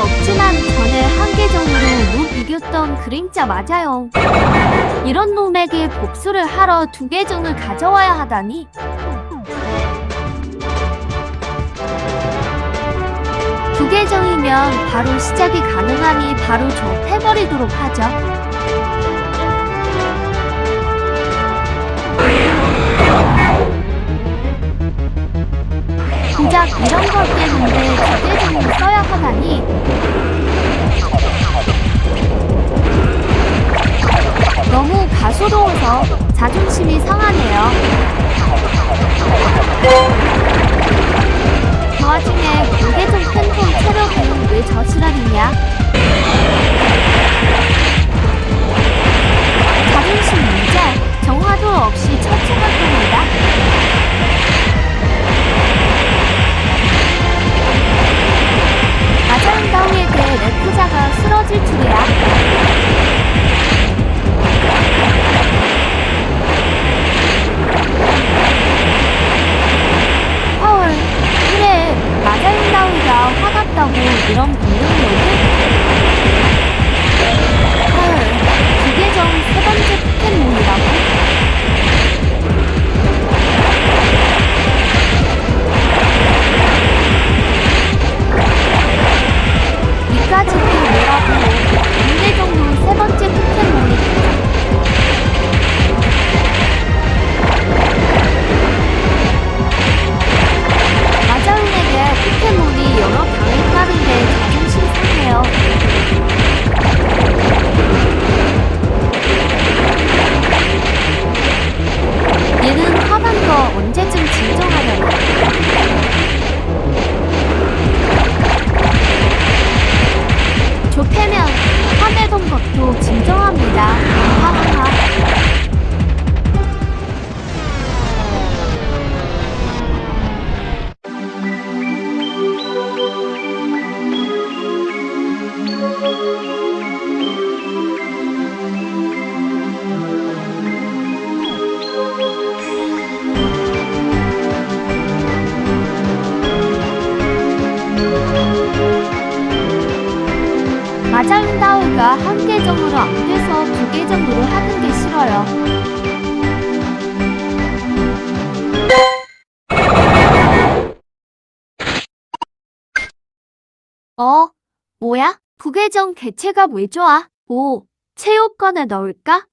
없지만 전에 한 계정으로 무 비겼던 그림자 맞아요. 이런 놈에게 복수를 하러 두 계정을 가져와야 하다니. 두 계정이면 바로 시작이 가능하니 바로 저 패버리도록 하죠. 고작 이런 것 때문에 두 계정을 써야 하다니. 너무 가소로워서 자존심이 상하네요. 쓰러질 줄이야. 헐, 그래, 마자운다우가 화났다고 이런 공 것도 진정합니다. 하하하. 정으로 안 돼서 두 계정으로 하는 게 싫어요. 어, 뭐야? 부계정 개체가 왜 좋아? 오, 체육관에 넣을까?